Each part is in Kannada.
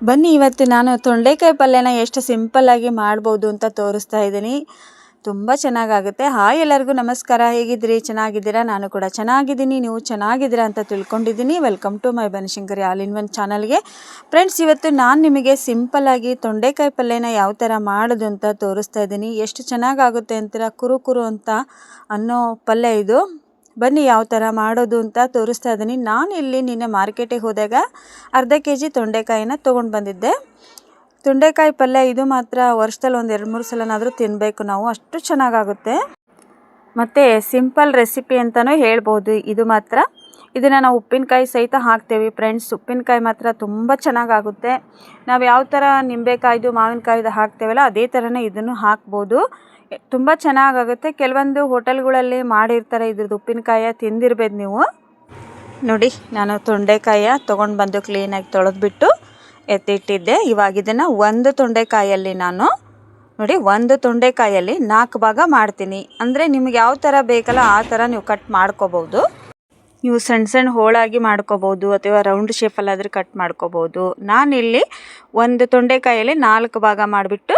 ಬನ್ನಿ, ಇವತ್ತು ನಾನು ತೊಂಡೆಕಾಯಿ ಪಲ್ಯನ ಎಷ್ಟು ಸಿಂಪಲ್ಲಾಗಿ ಮಾಡ್ಬೋದು ಅಂತ ತೋರಿಸ್ತಾ ಇದ್ದೀನಿ. ತುಂಬ ಚೆನ್ನಾಗಾಗುತ್ತೆ. ಹಾಯ್ ಎಲ್ಲರಿಗೂ ನಮಸ್ಕಾರ. ಹೇಗಿದ್ದೀರಿ? ಚೆನ್ನಾಗಿದ್ದೀರಾ? ನಾನು ಕೂಡ ಚೆನ್ನಾಗಿದ್ದೀನಿ. ನೀವು ಚೆನ್ನಾಗಿದ್ದೀರಾ ಅಂತ ತಿಳ್ಕೊಂಡಿದ್ದೀನಿ. Welcome to my Banashankari all in one ಚಾನಲ್ಗೆ. ಫ್ರೆಂಡ್ಸ್ ಇವತ್ತು ನಾನು ನಿಮಗೆ ಸಿಂಪಲ್ಲಾಗಿ ತೊಂಡೆಕಾಯಿ ಪಲ್ಯನ ಯಾವ ಥರ ಮಾಡೋದು ಅಂತ ತೋರಿಸ್ತಾ ಇದ್ದೀನಿ. ಎಷ್ಟು ಚೆನ್ನಾಗಾಗುತ್ತೆ ಅಂತೀರ? ಕುರು ಕುರು ಅಂತ ಅನ್ನೋ ಪಲ್ಯ ಇದು. ಬನ್ನಿ ಯಾವ ಥರ ಮಾಡೋದು ಅಂತ ತೋರಿಸ್ತಾ ಇದ್ದೀನಿ. ನಾನು ಇಲ್ಲಿ ನಿನ್ನೆ ಮಾರ್ಕೆಟಿಗೆ ಹೋದಾಗ ಅರ್ಧ ಕೆ ಜಿ ತೊಂಡೆಕಾಯಿನ ತೊಗೊಂಡು ಬಂದಿದ್ದೆ. ತೊಂಡೆಕಾಯಿ ಪಲ್ಯ ಇದು ಮಾತ್ರ ವರ್ಷದಲ್ಲಿ ಒಂದು ಎರಡು ಮೂರು ಸಲನಾದರೂ ತಿನ್ನಬೇಕು ನಾವು. ಅಷ್ಟು ಚೆನ್ನಾಗಾಗುತ್ತೆ. ಮತ್ತು ಸಿಂಪಲ್ ರೆಸಿಪಿ ಅಂತಲೂ ಹೇಳ್ಬೋದು. ಇದು ಮಾತ್ರ. ಇದನ್ನು ನಾವು ಉಪ್ಪಿನಕಾಯಿ ಸಹಿತ ಹಾಕ್ತೇವೆ ಫ್ರೆಂಡ್ಸ್ ಉಪ್ಪಿನಕಾಯಿ ಮಾತ್ರ ತುಂಬ ಚೆನ್ನಾಗಾಗುತ್ತೆ. ನಾವು ಯಾವ ಥರ ನಿಂಬೆಕಾಯ್ದು, ಮಾವಿನಕಾಯ್ದು ಹಾಕ್ತೇವಲ್ಲ, ಅದೇ ಥರನೇ ಇದನ್ನು ಹಾಕ್ಬೋದು. ತುಂಬ ಚೆನ್ನಾಗಾಗುತ್ತೆ. ಕೆಲವೊಂದು ಹೋಟೆಲ್ಗಳಲ್ಲಿ ಮಾಡಿರ್ತಾರೆ ಇದ್ರದ್ದು ಉಪ್ಪಿನಕಾಯ ತಿಂದಿರ್ಬೋದು ನೀವು. ನೋಡಿ, ನಾನು ತೊಂಡೆಕಾಯ ತೊಗೊಂಡು ಬಂದು ಕ್ಲೀನಾಗಿ ತೊಳೆದ್ಬಿಟ್ಟು ಎತ್ತಿಟ್ಟಿದ್ದೆ. ಇವಾಗ ಇದನ್ನು ಒಂದು ತೊಂಡೆಕಾಯಲ್ಲಿ ನಾನು, ನೋಡಿ, ಒಂದು ತೊಂಡೆಕಾಯಲ್ಲಿ ನಾಲ್ಕು ಭಾಗ ಮಾಡ್ತೀನಿ. ಅಂದರೆ ನಿಮ್ಗೆ ಯಾವ ಥರ ಬೇಕಲ್ಲ ಆ ಥರ ನೀವು ಕಟ್ ಮಾಡ್ಕೋಬೋದು. ನೀವು ಸಣ್ಣ ಸಣ್ಣ ಹೋಳಾಗಿ ಮಾಡ್ಕೋಬೋದು, ಅಥವಾ ರೌಂಡ್ ಶೇಪಲ್ಲಾದರೂ ಕಟ್ ಮಾಡ್ಕೋಬೋದು. ನಾನಿಲ್ಲಿ ಒಂದು ತೊಂಡೆಕಾಯಲ್ಲಿ ನಾಲ್ಕು ಭಾಗ ಮಾಡಿಬಿಟ್ಟು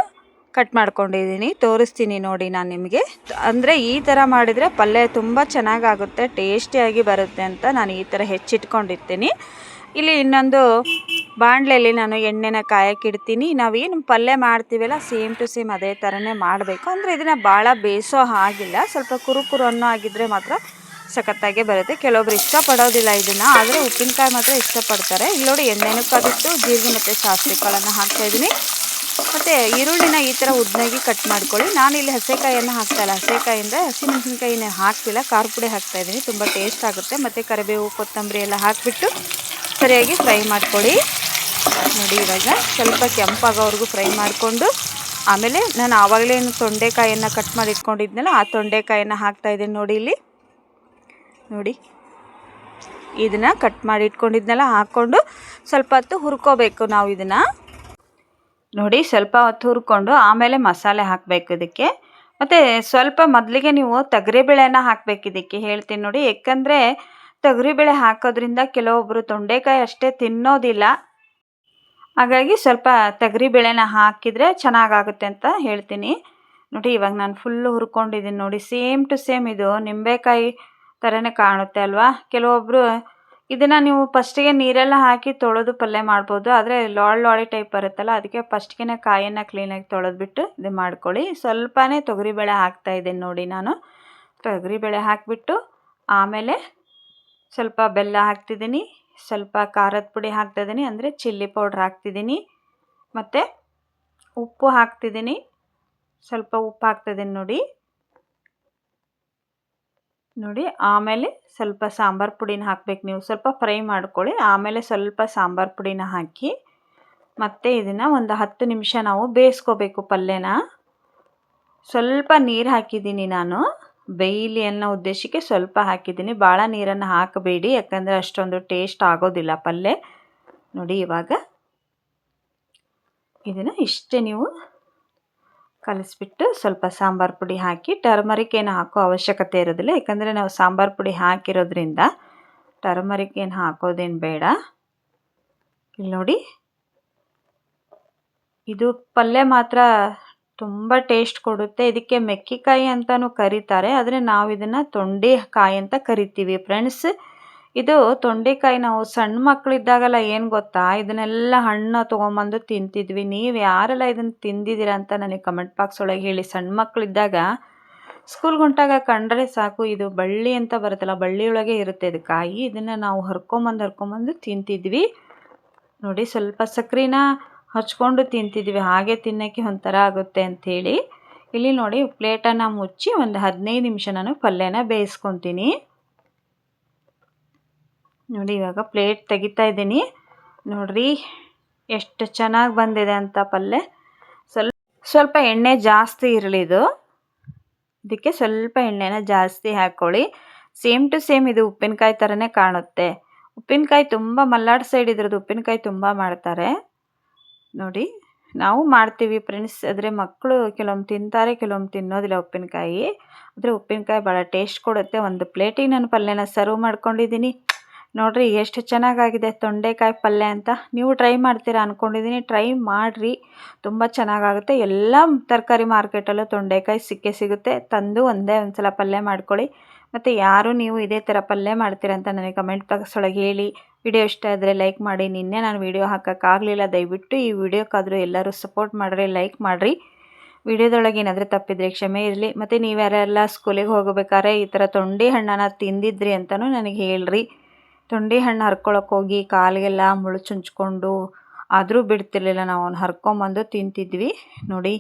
ಕಟ್ ಮಾಡ್ಕೊಂಡಿದ್ದೀನಿ. ತೋರಿಸ್ತೀನಿ ನೋಡಿ ನಾನು ನಿಮಗೆ. ಅಂದರೆ ಈ ಥರ ಮಾಡಿದರೆ ಪಲ್ಯ ತುಂಬ ಚೆನ್ನಾಗಾಗುತ್ತೆ ಟೇಸ್ಟಿಯಾಗಿ ಬರುತ್ತೆ ಅಂತ ನಾನು ಈ ಥರ ಹೆಚ್ಚಿಟ್ಕೊಂಡಿರ್ತೀನಿ. ಇಲ್ಲಿ ಇನ್ನೊಂದು ಬಾಣಲೆಯಲ್ಲಿ ನಾನು ಎಣ್ಣೆನ ಕಾಯಕ್ಕಿಡ್ತೀನಿ ನಾವೇನು ಪಲ್ಯ ಮಾಡ್ತೀವಲ್ಲ ಸೇಮ್ ಟು ಸೇಮ್ ಅದೇ ಥರನೇ ಮಾಡಬೇಕು. ಅಂದರೆ ಇದನ್ನು ಭಾಳ ಬೇಯಿಸೋ ಹಾಗಿಲ್ಲ. ಸ್ವಲ್ಪ ಕುರುಕುರು ಕುರು ಅನ್ನೋ ಆಗಿದ್ದರೆ ಮಾತ್ರ ಸಖತ್ತಾಗೆ ಬರುತ್ತೆ. ಕೆಲವೊಬ್ರು ಇಷ್ಟಪಡೋದಿಲ್ಲ ಇದನ್ನು, ಆದರೆ ಉಪ್ಪಿನಕಾಯಿ ಮಾತ್ರ ಇಷ್ಟಪಡ್ತಾರೆ. ಇಲ್ಲಿ ನೋಡಿ ಎಣ್ಣೆನೂ ಕಾದಿಟ್ಟು ಜೀರಿಗೆ ಮತ್ತು ಸಾಸಿವೆ ಕಾಳನ್ನು ಹಾಕ್ತಾಯಿದ್ದೀನಿ ಮತ್ತು ಈರುಳ್ಳಿನ ಈ ಥರ ಉದ್ದನಾಗಿ ಕಟ್ ಮಾಡ್ಕೊಳ್ಳಿ. ನಾನು ಇಲ್ಲಿ ಹಸೆಕಾಯಿಯನ್ನು ಹಾಕ್ತಾಯಿಲ್ಲ ಹಸೆಕಾಯಿಂದ ಹಸಿಮೆಣಸಿನ್ಕಾಯಿನ ಹಾಕ್ತಿಲ್ಲ, ಖಾರ ಪುಡಿ ಹಾಕ್ತಾಯಿದ್ದೀನಿ ತುಂಬ ಟೇಸ್ಟ್ ಆಗುತ್ತೆ. ಮತ್ತು ಕರಿಬೇವು, ಕೊತ್ತಂಬರಿ ಎಲ್ಲ ಹಾಕಿಬಿಟ್ಟು ಸರಿಯಾಗಿ ಫ್ರೈ ಮಾಡ್ಕೊಳ್ಳಿ. ನೋಡಿ ಇವಾಗ ಸ್ವಲ್ಪ ಕೆಂಪಾಗೋವರೆಗೂ ಫ್ರೈ ಮಾಡಿಕೊಂಡು, ಆಮೇಲೆ ನಾನು ಆವಾಗಲೇ ತೊಂಡೆಕಾಯನ್ನು ಕಟ್ ಮಾಡಿ ಇಟ್ಕೊಂಡಿದ್ನಲ್ಲ, ಆ ತೊಂಡೆಕಾಯನ್ನು ಹಾಕ್ತಾಯಿದ್ದೀನಿ ನೋಡಿ ಇಲ್ಲಿ. ನೋಡಿ, ಇದನ್ನು ಕಟ್ ಮಾಡಿ ಇಟ್ಕೊಂಡಿದ್ನೆಲ್ಲ, ಹಾಕ್ಕೊಂಡು ಸ್ವಲ್ಪ ಹೊತ್ತು ಹುರ್ಕೋಬೇಕು ನಾವು ಇದನ್ನು. ನೋಡಿ ಸ್ವಲ್ಪ ಹೊತ್ತು ಹುರ್ಕೊಂಡು ಆಮೇಲೆ ಮಸಾಲೆ ಹಾಕಬೇಕು ಇದಕ್ಕೆ. ಮತ್ತು ಸ್ವಲ್ಪ ಮೊದಲಿಗೆ ನೀವು ತೊಗರಿಬೇಳೆನ ಹಾಕಬೇಕು ಇದಕ್ಕೆ ಹೇಳ್ತೀನಿ ನೋಡಿ. ಯಾಕಂದರೆ ತೊಗರಿಬೇಳೆ ಹಾಕೋದ್ರಿಂದ ಕೆಲವೊಬ್ಬರು ತೊಂಡೆಕಾಯಿ ಅಷ್ಟೇ ತಿನ್ನೋದಿಲ್ಲ. ಹಾಗಾಗಿ ಸ್ವಲ್ಪ ತೊಗರಿಬೇಳೆನ ಹಾಕಿದರೆ ಚೆನ್ನಾಗಾಗುತ್ತೆ ಅಂತ ಹೇಳ್ತೀನಿ. ನೋಡಿ ಇವಾಗ ನಾನು ಫುಲ್ಲು ಹುರ್ಕೊಂಡಿದ್ದೀನಿ ನೋಡಿ. ಸೇಮ್ ಟು ಸೇಮ್ ಇದು. ನಿಂಬೆಕಾಯಿ ಥರನೇ ಕಾಣುತ್ತೆ ಅಲ್ವಾ? ಕೆಲವೊಬ್ಬರು ಇದನ್ನು ನೀವು ಫಸ್ಟಿಗೆ ನೀರೆಲ್ಲ ಹಾಕಿ ತೊಳೆದು ಪಲ್ಯ ಮಾಡ್ಬೋದು. ಆದರೆ ಲಾಳ್ ಲಾಳಿ ಟೈಪ್ ಬರುತ್ತಲ್ಲ, ಅದಕ್ಕೆ ಫಸ್ಟ್ಗೆ ಕಾಯನ್ನು ಕ್ಲೀನಾಗಿ ತೊಳೆದ್ಬಿಟ್ಟು ಇದು ಮಾಡ್ಕೊಳ್ಳಿ. ಸ್ವಲ್ಪನೇ ತೊಗರಿಬೇಳೆ ಹಾಕ್ತಾ ಇದ್ದೀನಿ ನೋಡಿ ನಾನು. ತೊಗರಿಬೇಳೆ ಹಾಕಿಬಿಟ್ಟು ಆಮೇಲೆ ಸ್ವಲ್ಪ ಬೆಲ್ಲ ಹಾಕ್ತಿದ್ದೀನಿ, ಸ್ವಲ್ಪ ಖಾರದ ಪುಡಿ ಹಾಕ್ತಿದ್ದೀನಿ ಅಂದರೆ ಚಿಲ್ಲಿ ಪೌಡ್ರ್ ಹಾಕ್ತಿದ್ದೀನಿ, ಮತ್ತು ಉಪ್ಪು ಹಾಕ್ತಿದ್ದೀನಿ. ಸ್ವಲ್ಪ ಉಪ್ಪು ಹಾಕ್ತಿದ್ದೀನಿ ನೋಡಿ. ನೋಡಿ, ಆಮೇಲೆ ಸ್ವಲ್ಪ ಸಾಂಬಾರು ಪುಡಿನ ಹಾಕ್ಬೇಕು. ನೀವು ಸ್ವಲ್ಪ ಫ್ರೈ ಮಾಡ್ಕೊಳ್ಳಿ. ಆಮೇಲೆ ಸ್ವಲ್ಪ ಸಾಂಬಾರು ಪುಡಿನ ಹಾಕಿ, ಮತ್ತೆ ಇದನ್ನು ಒಂದು ಹತ್ತು ನಿಮಿಷ ನಾವು ಬೇಯಿಸ್ಕೋಬೇಕು ಪಲ್ಯನ. ಸ್ವಲ್ಪ ನೀರು ಹಾಕಿದ್ದೀನಿ ನಾನು. ಬೇಯಲಿ ಅನ್ನೋ ಉದ್ದೇಶಕ್ಕೆ ಸ್ವಲ್ಪ ಹಾಕಿದ್ದೀನಿ. ಭಾಳ ನೀರನ್ನು ಹಾಕಬೇಡಿ, ಯಾಕಂದರೆ ಅಷ್ಟೊಂದು ಟೇಸ್ಟ್ ಆಗೋದಿಲ್ಲ ಪಲ್ಯ. ನೋಡಿ ಇವಾಗ ಇದನ್ನು ಇಷ್ಟೇ ನೀವು ಕಲಿಸ್ಬಿಟ್ಟು ಸ್ವಲ್ಪ ಸಾಂಬಾರು ಪುಡಿ ಹಾಕಿ ಟರ್ಮರಿಕ್ ಏನು ಹಾಕೋ ಅವಶ್ಯಕತೆ ಇರೋದಿಲ್ಲ. ಯಾಕಂದರೆ ನಾವು ಸಾಂಬಾರು ಪುಡಿ ಹಾಕಿರೋದ್ರಿಂದ ಟರ್ಮರಿಕ್ ಏನು ಹಾಕೋದೇನು ಬೇಡ. ಇಲ್ಲಿ ನೋಡಿ. ಇದು ಪಲ್ಯ ಮಾತ್ರ ತುಂಬ ಟೇಸ್ಟ್ ಕೊಡುತ್ತೆ. ಇದಕ್ಕೆ ಮೆಕ್ಕಿಕಾಯಿ ಅಂತಲೂ ಕರೀತಾರೆ. ಆದರೆ ನಾವು ಇದನ್ನು ತೊಂಡೆಕಾಯಿ ಅಂತ ಕರಿತೀವಿ. ಫ್ರೆಂಡ್ಸ್ ಇದು ತೊಂಡೆಕಾಯಿ ನಾವು ಸಣ್ಣ ಮಕ್ಕಳಿದ್ದಾಗೆಲ್ಲ ಏನು ಗೊತ್ತಾ? ಇದನ್ನೆಲ್ಲ ಹಣ್ಣು ತೊಗೊಂಬಂದು ತಿಂತಿದ್ವಿ. ನೀವು ಯಾರೆಲ್ಲ ಇದನ್ನು ತಿಂದಿದ್ದೀರಾ ಅಂತ ನನಗೆ ಕಮೆಂಟ್ ಬಾಕ್ಸ್ ಒಳಗೆ ಹೇಳಿ. ಸಣ್ಣ ಮಕ್ಕಳಿದ್ದಾಗ ಸ್ಕೂಲ್ಗೆ ಹೊಂಟಾಗ ಕಂಡ್ರೆ ಸಾಕು, ಇದು ಬಳ್ಳಿ ಅಂತ ಬರುತ್ತಲ್ಲ ಬಳ್ಳಿ ಒಳಗೆ ಇರುತ್ತೆ ಇದು ಕಾಯಿ. ಇದನ್ನು ನಾವು ಹರ್ಕೊಂಬಂದು ಹರ್ಕೊಂಬಂದು ತಿಂತಿದ್ವಿ. ನೋಡಿ, ಸ್ವಲ್ಪ ಸಕ್ಕರೆನ ಹಚ್ಕೊಂಡು ತಿಂತಿದ್ವಿ. ಹಾಗೆ ತಿನ್ನೋಕ್ಕೆ ಒಂಥರ ಆಗುತ್ತೆ ಅಂಥೇಳಿ ಇಲ್ಲಿ ನೋಡಿ, ಪ್ಲೇಟನ್ನು ಮುಚ್ಚಿ ಒಂದು ಹದಿನೈದು ನಿಮಿಷ ನಾನು ಪಲ್ಯನ ಬೇಯಿಸ್ಕೊತೀನಿ. ನೋಡಿ, ಇವಾಗ ಪ್ಲೇಟ್ ತೆಗಿತಾ ಇದ್ದೀನಿ. ನೋಡ್ರಿ, ಎಷ್ಟು ಚೆನ್ನಾಗಿ ಬಂದಿದೆ ಅಂತ ಪಲ್ಯ ಸ್ವಲ್ಪ ಸ್ವಲ್ಪ ಎಣ್ಣೆ ಜಾಸ್ತಿ ಇರಲಿ ಇದು. ಇದಕ್ಕೆ ಸ್ವಲ್ಪ ಎಣ್ಣೆನ ಜಾಸ್ತಿ ಹಾಕ್ಕೊಳ್ಳಿ ಸೇಮ್ ಟು ಸೇಮ್ ಇದು ಉಪ್ಪಿನಕಾಯಿ ಥರನೇ ಕಾಣುತ್ತೆ. ಉಪ್ಪಿನಕಾಯಿ ತುಂಬ ಮಲ್ಲಾಡ್ ಸೈಡ್ ಇದ್ರದ್ದು ಉಪ್ಪಿನಕಾಯಿ ತುಂಬ ಮಾಡ್ತಾರೆ. ನೋಡಿ, ನಾವು ಮಾಡ್ತೀವಿ ಫ್ರೆಂಡ್ಸ್ ಆದರೆ ಮಕ್ಕಳು ಕೆಲವೊಮ್ಮೆ ತಿಂತಾರೆ, ಕೆಲವೊಮ್ಮೆ ತಿನ್ನೋದಿಲ್ಲ ಉಪ್ಪಿನಕಾಯಿ. ಆದರೆ ಉಪ್ಪಿನಕಾಯಿ ಭಾಳ ಟೇಸ್ಟ್ ಕೊಡುತ್ತೆ. ಒಂದು ಪ್ಲೇಟಿಗೆ ನಾನು ಪಲ್ಯನ ಸರ್ವ್ ಮಾಡ್ಕೊಂಡಿದ್ದೀನಿ. ನೋಡ್ರಿ ಎಷ್ಟು ಚೆನ್ನಾಗಾಗಿದೆ ತೊಂಡೆಕಾಯಿ ಪಲ್ಯ ಅಂತ. ನೀವು ಟ್ರೈ ಮಾಡ್ತೀರಾ ಅಂದ್ಕೊಂಡಿದ್ದೀನಿ ಟ್ರೈ ಮಾಡಿರಿ. ತುಂಬ ಚೆನ್ನಾಗಾಗುತ್ತೆ. ಎಲ್ಲ ತರಕಾರಿ ಮಾರ್ಕೆಟಲ್ಲೂ ತೊಂಡೆಕಾಯಿ ಸಿಕ್ಕೇ ಸಿಗುತ್ತೆ. ತಂದು ಒಂದೇ ಒಂದು ಸಲ ಪಲ್ಯ ಮಾಡ್ಕೊಳ್ಳಿ. ಮತ್ತು ಯಾರು ನೀವು ಇದೇ ಥರ ಪಲ್ಯ ಮಾಡ್ತೀರಾ ಅಂತ ನನಗೆ ಕಮೆಂಟ್ ಬಾಕ್ಸ್ ಒಳಗೆ ಹೇಳಿ. ವಿಡಿಯೋ ಇಷ್ಟ ಆದರೆ ಲೈಕ್ ಮಾಡಿ. ನಿನ್ನೆ ನಾನು ವಿಡಿಯೋ ಹಾಕೋಕ್ಕಾಗಲಿಲ್ಲ ದಯವಿಟ್ಟು ಈ ವಿಡಿಯೋಕ್ಕಾದರೂ ಎಲ್ಲರೂ ಸಪೋರ್ಟ್ ಮಾಡಿರಿ ಲೈಕ್ ಮಾಡಿರಿ. ವಿಡಿಯೋದೊಳಗೆ ಏನಾದರೂ ತಪ್ಪಿದ್ರೆ ಕ್ಷಮೆ ಇರಲಿ. ಮತ್ತು ನೀವು ಯಾರೆಲ್ಲ ಸ್ಕೂಲಿಗೆ ಹೋಗಬೇಕಾದ್ರೆ ಈ ಥರ ತೊಂಡಿ ಹಣ್ಣನ್ನು ತಿಂದಿದ್ರಿ ಅಂತಲೂ ನನಗೆ ಹೇಳ್ರಿ. ತೊಂಡೆ ಹಣ್ಣು ಹರ್ಕೊಳಕ್ಕೆ ಹೋಗಿ ಕಾಲಿಗೆಲ್ಲ ಮುಳ್ಳು ಚುಂಚ್ಕೊಂಡು ಆದರೂ ಬಿಡ್ತಿರ್ಲಿಲ್ಲ. ನಾವು ಅವ್ನು ಹರ್ಕೊಂಬಂದು ತಿಂತಿದ್ವಿ. ನೋಡಿ,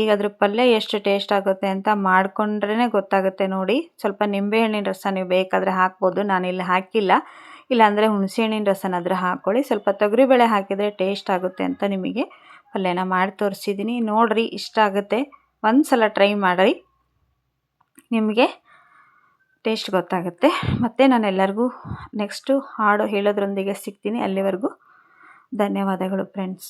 ಈಗ ಅದ್ರ ಪಲ್ಯ ಎಷ್ಟು ಟೇಸ್ಟ್ ಆಗುತ್ತೆ ಅಂತ ಮಾಡಿಕೊಂಡ್ರೇ ಗೊತ್ತಾಗುತ್ತೆ ನೋಡಿ. ಸ್ವಲ್ಪ ನಿಂಬೆಹಣ್ಣಿನ ರಸ ನೀವು ಬೇಕಾದರೆ ಹಾಕ್ಬೋದು. ಇಲ್ಲಿ ಹಾಕಿಲ್ಲ. ಇಲ್ಲಾಂದರೆ ಹುಣಸೆಹಣ್ಣಿನ ರಸನಾದರೂ ಹಾಕ್ಕೊಳ್ಳಿ ಸ್ವಲ್ಪ ತೊಗರಿಬೇಳೆ ಹಾಕಿದರೆ ಟೇಸ್ಟ್ ಆಗುತ್ತೆ ಅಂತ ನಿಮಗೆ ಪಲ್ಯನ ಮಾಡಿ ತೋರಿಸಿದ್ದೀನಿ ನೋಡಿರಿ, ಇಷ್ಟ ಆಗುತ್ತೆ. ಒಂದು ಸಲ ಟ್ರೈ ಮಾಡಿರಿ. ನಿಮಗೆ ಟೇಸ್ಟ್ ಗೊತ್ತಾಗುತ್ತೆ. ಮತ್ತು ನಾನು ಎಲ್ಲರಿಗೂ ನೆಕ್ಸ್ಟು ಹಾಡು ಹೇಳೋದ್ರೊಂದಿಗೆ ಸಿಗ್ತೀನಿ ಅಲ್ಲಿವರೆಗೂ. ಧನ್ಯವಾದಗಳು ಫ್ರೆಂಡ್ಸ್